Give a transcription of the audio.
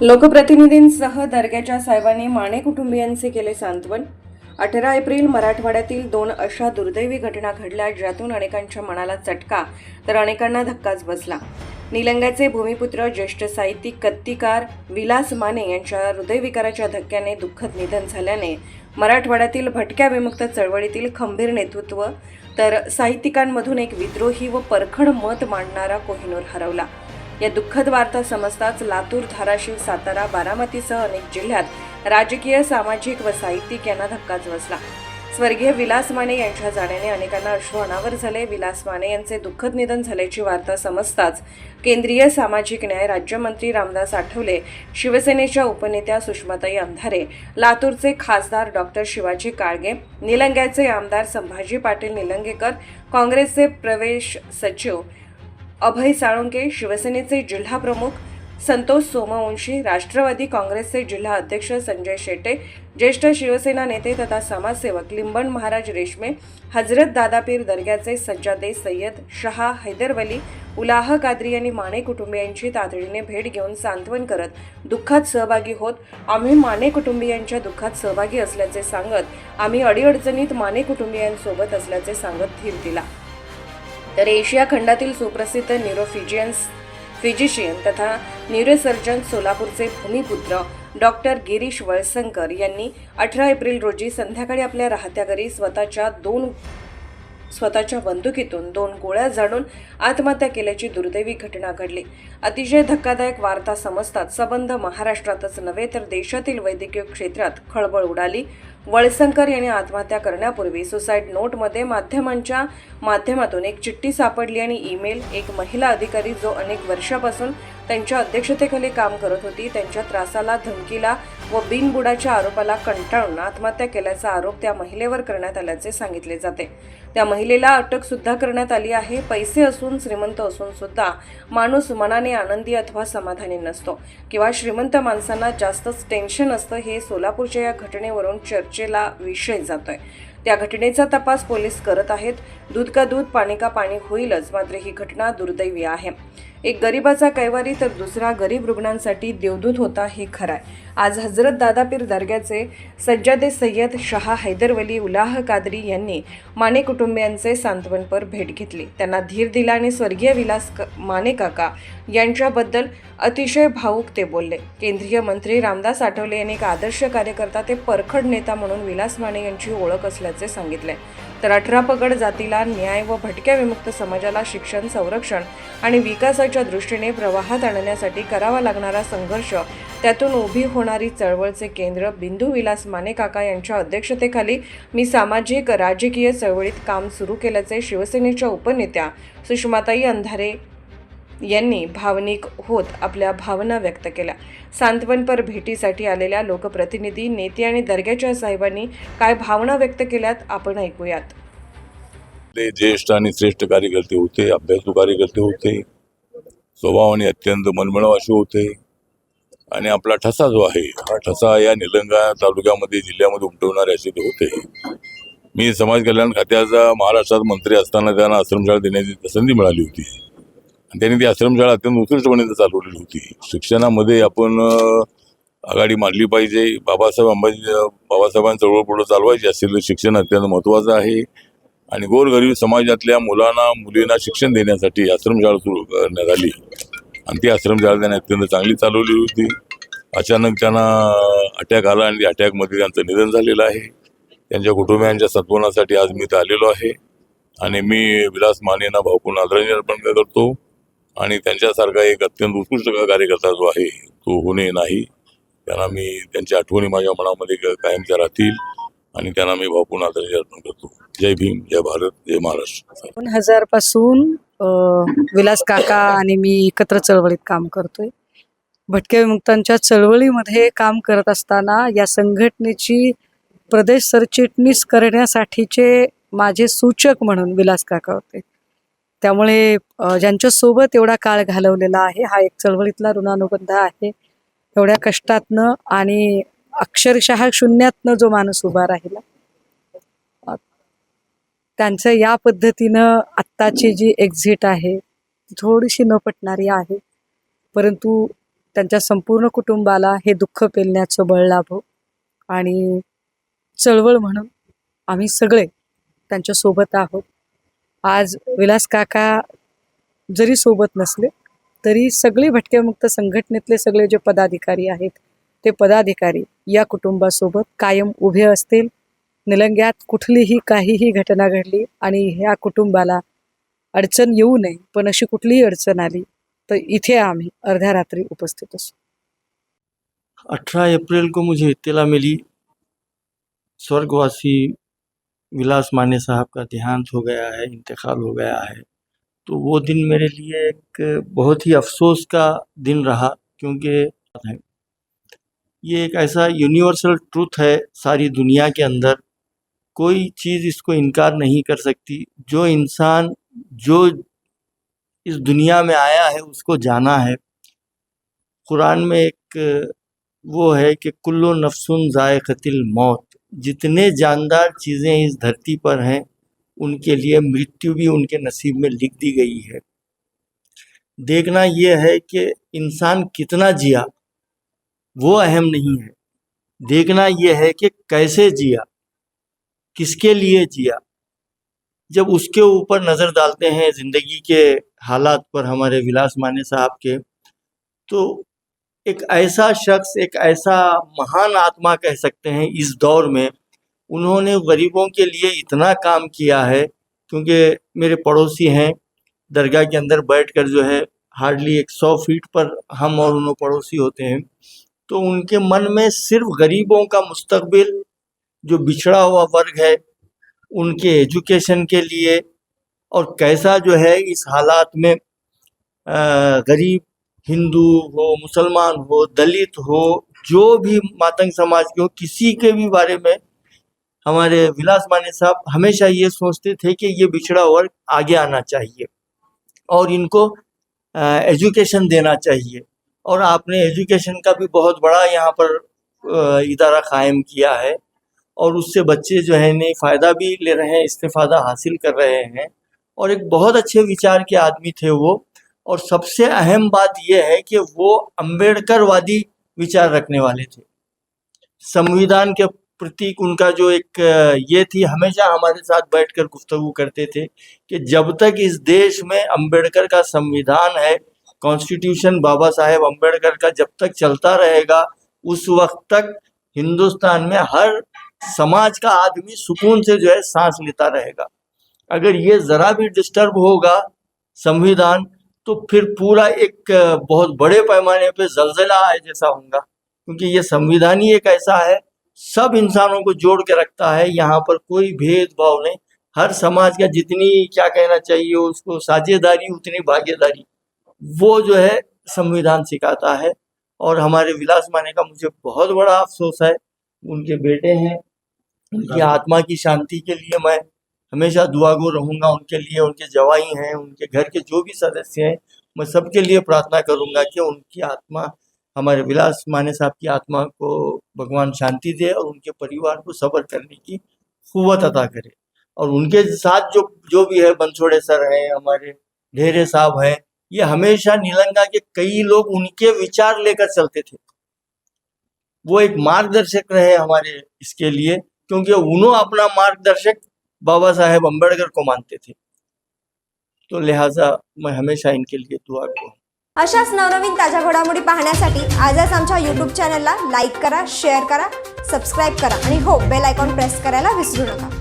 लोकप्रतिनिधींसह दर्ग्याच्या साहेबांनी माने कुटुंबियांचे केले सांत्वन. अठरा एप्रिल मराठवाड्यातील दोन अशा दुर्दैवी घटना घडल्या ज्यातून अनेकांच्या मनाला चटका तर अनेकांना धक्काच बसला. निलंग्याचे भूमिपुत्र ज्येष्ठ साहित्यिक कत्तीकार विलास माने यांच्या हृदयविकाराच्या धक्क्याने दुःखद निधन झाल्याने मराठवाड्यातील भटक्या विमुक्त चळवळीतील खंबीर नेतृत्व तर साहित्यिकांमधून एक विद्रोही व परखड मत मांडणारा कोहिनूर हरवला. या दुःखद वार्ता समजताच लातूर धाराशिव सातारा बारामतीसह अनेक जिल्ह्यात राजकीय सामाजिक व साहित्यिक यांना धक्काच बसला. स्वर्गीय विलास माने यांच्या जाण्याने अनेकांना अश्रू अनावर झाले. विलास माने यांचे दुःखद निधन झाल्याची वार्ता समजताच केंद्रीय सामाजिक न्याय राज्यमंत्री रामदास आठवले शिवसेनेच्या उपनेत्या सुषमाताई अंधारे लातूरचे खासदार डॉक्टर शिवाजी काळगे निलंग्याचे आमदार संभाजी पाटील निलंगेकर काँग्रेसचे प्रवेश सचिव अभय साळुंके शिवसेनेचे जिल्हा प्रमुख संतोष सोमवंशी राष्ट्रवादी काँग्रेसचे जिल्हा अध्यक्ष संजय शेटे ज्येष्ठ शिवसेना नेते तथा समाजसेवक लिंबन महाराज रेशमे हजरत दादापीर दर्ग्याचे सज्जादे सय्यद शहा हैदरवली उलाह कादरी यांनी माने कुटुंबियांची तातडीने भेट घेऊन सांत्वन करत दुःखात सहभागी होत आम्ही माने कुटुंबियांच्या दुःखात सहभागी असल्याचे सांगत आम्ही अडीअडचणीत माने कुटुंबियांसोबत असल्याचे सांगत धीर दिला. तर एशिया खंडातील सुप्रसिद्ध न्यूरोफिजियन्स फिजिशियन तथा न्यूरोसर्जन सोलापूरचे भूमिपुत्र डॉक्टर गिरीश वळसंकर यांनी अठरा एप्रिल रोजी संध्याकाळी आपल्या राहत्या घरी स्वतःच्या दोन स्वतःच्या बंदुकीतून दोन गोळ्या झाडून आत्महत्या केल्याची दुर्दैवी घटना घडली. अतिशय धक्कादायक वार्ता समजतात संबंध महाराष्ट्रातच नव्हे तर देशातील वैद्यकीय क्षेत्रात खळबळ उडाली. वळसंकर यांनी आत्महत्या करण्यापूर्वी सुसाईड नोटमध्ये माध्यमांच्या माध्यमातून एक चिठ्ठी सापडली आणि ईमेल एक महिला अधिकारी जो अनेक वर्षापासून त्यांच्या अध्यक्षतेखाली काम करत होती. त्यांच्या त्रासाला धमकीला व बिनबुडाच्या आरोपाला कंटाळून आत्महत्या केल्याचा आरोप त्या महिलेवर करण्यात आल्याचे सांगितले जाते. त्या महिलेला अटक सुद्धा करण्यात आली आहे. पैसे असून श्रीमंत असून सुद्धा माणूस मनाने आनंदी अथवा समाधानी नसतो किंवा श्रीमंत माणसांना जास्तच टेन्शन असतं हे सोलापूरच्या या घटनेवरून चर्चेला विषय जातोय. त्या घटनेचा तपास पोलीस करत आहेत. दूध का दूध पाणी का पाणी होईलच मात्र ही घटना दुर्दैवी आहे. एक गरिबाचा कैवारी तर दुसरा गरीब रुग्णांसाठी देवदूत होता हे खरं आहे आज हजरत दादापीर दर्ग्याचे सज्जादे सय्यद शहा हैदरवली उलाह कादरी यांनी माने कुटुंबियांचे सांत्वनपर भेट घेतली. त्यांना धीर दिला आणि स्वर्गीय विलास क- माने काका यांच्याबद्दल अतिशय भावुक ते बोलले. केंद्रीय मंत्री रामदास आठवले यांनी एक आदर्श कार्यकर्ता ते परखड नेता म्हणून विलास माने यांची ओळख असल्याचे सांगितले. तर अठरा पगड जातीला न्याय व भटक्या विमुक्त समाजाला शिक्षण संरक्षण आणि विकासाच्या दृष्टीने प्रवाहात आणण्यासाठी करावा लागणारा संघर्ष त्यातून उभी होणारी चळवळचे केंद्र बिंदू विलास मानेकाका यांच्या अध्यक्षतेखाली मी सामाजिक राजकीय चळवळीत काम सुरू केल्याचे शिवसेनेच्या उपनेत्या सुषमाताई अंधारे यांनी भावनिक होत आपल्या भावना व्यक्त केल्या. सांत्वनपर भेटीसाठी आलेल्या लोकप्रतिनिधी नेते आणि दर्ग्याच्या साहेबांनी काय भावना व्यक्त केल्यात आपण ऐकूयात. ते ज्येष्ठ आणि श्रेष्ठ कार्यकर्ते होते अभ्यासू कार्यकर्ते होते. स्वभावाने अत्यंत मनमिळावाशी होते. आणि आपला ठसा जो आहे हा ठसा या निलंगा तालुक्यामध्ये जिल्ह्यामध्ये उमटवणारे असे ते होते. मी समाज कल्याण खात्याचा महाराष्ट्रात मंत्री असताना त्यांना आश्रमशाळा देण्याची संधी मिळाली होती. आणि त्यांनी ती आश्रमशाळा अत्यंत उत्कृष्टपणे चालवलेली होती. शिक्षणामध्ये आपण आघाडी मांडली पाहिजे. बाबासाहेब अंबाजी बाबासाहेबांची चळवळ पुढे चालवायची असेल तर शिक्षण अत्यंत महत्त्वाचं आहे. आणि गोरगरीब समाजातल्या मुलांना मुलींना शिक्षण देण्यासाठी आश्रमशाळा सुरू करण्यात आली. आणि ती आश्रमशाळा त्यांनी अत्यंत चांगली चालवली होती. अचानक त्यांना अटॅक आला आणि अटॅकमध्ये त्यांचं निधन झालेलं आहे. त्यांच्या कुटुंबियांच्या सत्वनासाठी आज मी इथं आलेलो आहे. आणि मी विलास मानेना भावपूर्ण आदरांजली अर्पण करतो. आणि त्यांच्यासारखा एक अत्यंत उत्कृष्ट कार्यकर्ता जो आहे तो होणे नाही. त्यांना मी त्यांच्या आठवणी माझ्या मनामध्ये कायमच्या राहतील आणि त्यांना मी भावपूर्ण आदरांजली अर्पण करतो. जय भीम जय भारत जय महाराष्ट्र. दोन हजारपासून विलास काका आणि मी एकत्र चळवळीत काम करतोय. भटक्या विमुक्तांच्या चळवळीमध्ये काम करत असताना या संघटनेची प्रदेश सरचिटणीस करण्यासाठीचे माझे सूचक म्हणून विलास काका होते. त्यामुळे ज्यांच्यासोबत एवढा काळ घालवलेला आहे हा एक चळवळीतला ऋणानुबंध आहे. एवढ्या कष्टातनं आणि अक्षरशः शून्यातनं जो माणूस उभा राहिला त्यांचं या पद्धतीनं आत्ताची जी एक्झिट आहे ती थोडीशी न पटणारी आहे. परंतु त्यांच्या संपूर्ण कुटुंबाला हे दुःख पेलण्याचं बळ लाभो आणि चळवळ म्हणून आम्ही सगळे त्यांच्यासोबत आहोत. आज विलास काका जरी सोबत नसले तरी सगळे भटक्यामुक्त संघटनेतले सगळे जे पदाधिकारी आहेत ते पदाधिकारी या कुटुंबासोबत कायम उभे असतील. निलंग्यात कुठलीही काहीही घटना घडली आणि ह्या कुटुंबाला अडचण येऊ नये पण अशी कुठलीही अडचण आली तर इथे आम्ही अर्ध्या रात्री उपस्थित असू. 18 अप्रैल को मुझे इत्तला मिली. स्वर्गवासी विलास माने साहब का देहांत हो गया है, इंतकाल हो गया है। तो वो दिन मेरे लिए एक बहुत ही अफसोस का दिन रहा, क्योंकि ये एक ऐसा यूनिवर्सल ट्रूथ है सारी दुनिया के अंदर। कोई चीज़ इसको इनकार नहीं कर सकती। जो इंसान, जो इस दुनिया में आया है, उसको जाना है। कुरान में एक वो है कि कुल्लो नफसुन ज़ायक़तिल मौत। जितने जानदार चीज़ें इस धरती पर हैं, उनके लिए मृत्यु भी उनके नसीब में लिख दी गई है। देखना यह है कि इंसान कितना जिया, वो अहम नहीं है। देखना यह है कि कैसे जिया, किसके लिए जिया। जब उसके ऊपर नज़र डालते हैं ज़िंदगी के हालात पर, हमारे विलास माने साहब के तो एक ऐसा शख्स, एक ऐसा महान आत्मा कह सकते हैं इस दौर में, उन्होंने गरीबों के लिए इतना काम किया है, क्योंकि मेरे पड़ोसी हैं, दरगाह के अंदर बैठकर जो है हार्डली एक सौ फीट पर हम और उन्हों पड़ोसी होते हैं तो उनके मन में सिर्फ़ गरीबों का मुस्तकबिल, जो बिछड़ा हुआ वर्ग है, उनके एजुकेशन के लिए, और कैसा जो है इस हालात में गरीब हिंदू हो, मुसलमान हो, दलित हो, जो भी मातंग समाज के हो, किसी के भी बारे में हमारे विलास माने साहब हमेशा ये सोचते थे कि ये बिछड़ा वर्ग आगे आना चाहिए और इनको एजुकेशन देना चाहिए। और आपने एजुकेशन का भी बहुत बड़ा यहाँ पर इदारा कायम किया है और उससे बच्चे जो है ने फ़ायदा भी ले रहे हैं, इस्तेफादा हासिल कर रहे हैं। और एक बहुत अच्छे विचार के आदमी थे वो। और सबसे अहम बात यह है कि वो अम्बेडकरवादी विचार रखने वाले थे। संविधान के प्रति उनका जो एक, ये थी, हमेशा हमारे साथ बैठकर गुफ्तगु करते थे कि जब तक इस देश में अंबेडकर का संविधान है, कॉन्स्टिट्यूशन बाबा साहेब अंबेडकर का जब तक चलता रहेगा, उस वक्त तक हिंदुस्तान में हर समाज का आदमी सुकून से जो है सांस लेता रहेगा। अगर ये ज़रा भी डिस्टर्ब होगा संविधान तो फिर पूरा एक बहुत बड़े पैमाने पे जलजला आए जैसा होगा। क्योंकि ये संविधान ही एक ऐसा है सब इंसानों को जोड़ के रखता है यहाँ पर कोई भेदभाव नहीं। हर समाज का जितनी क्या कहना चाहिए उसको साझेदारी उतनी भागीदारी। वो जो है संविधान सिखाता है। और हमारे विलास माने का मुझे बहुत बड़ा अफसोस है। उनके बेटे हैं उनकी आत्मा की शांति के लिए मैं हमेशा दुआगो रहूँगा उनके लिए, उनके जवाई हैं, उनके घर के जो भी सदस्य हैं, मैं सबके लिए प्रार्थना करूँगा कि उनकी आत्मा, हमारे विलास माने साहब की आत्मा को भगवान शांति दे और उनके परिवार को सब्र करने की कुवत अदा करे। और उनके साथ जो जो भी है बंसोड़े सर हैं, हमारे ढेरे साहब हैं, ये हमेशा नीलंगा के कई लोग उनके विचार लेकर चलते थे। वो एक मार्गदर्शक रहे हमारे इसके लिए, क्योंकि उन्होंने अपना मार्गदर्शक बाबा साहेब अम्बेडकर को मानते थे। तो लिहाजा मैं हमेशा इनके लिए दुआ करूँ। अशाच नवनवीन ताज्या घडामोडी पाहण्यासाठी आजच आमच्या यूट्यूब चॅनलला लाईक करा शेअर करा सबस्क्राईब करा आणि हो बेल आयकॉन प्रेस करायला विसरू नका.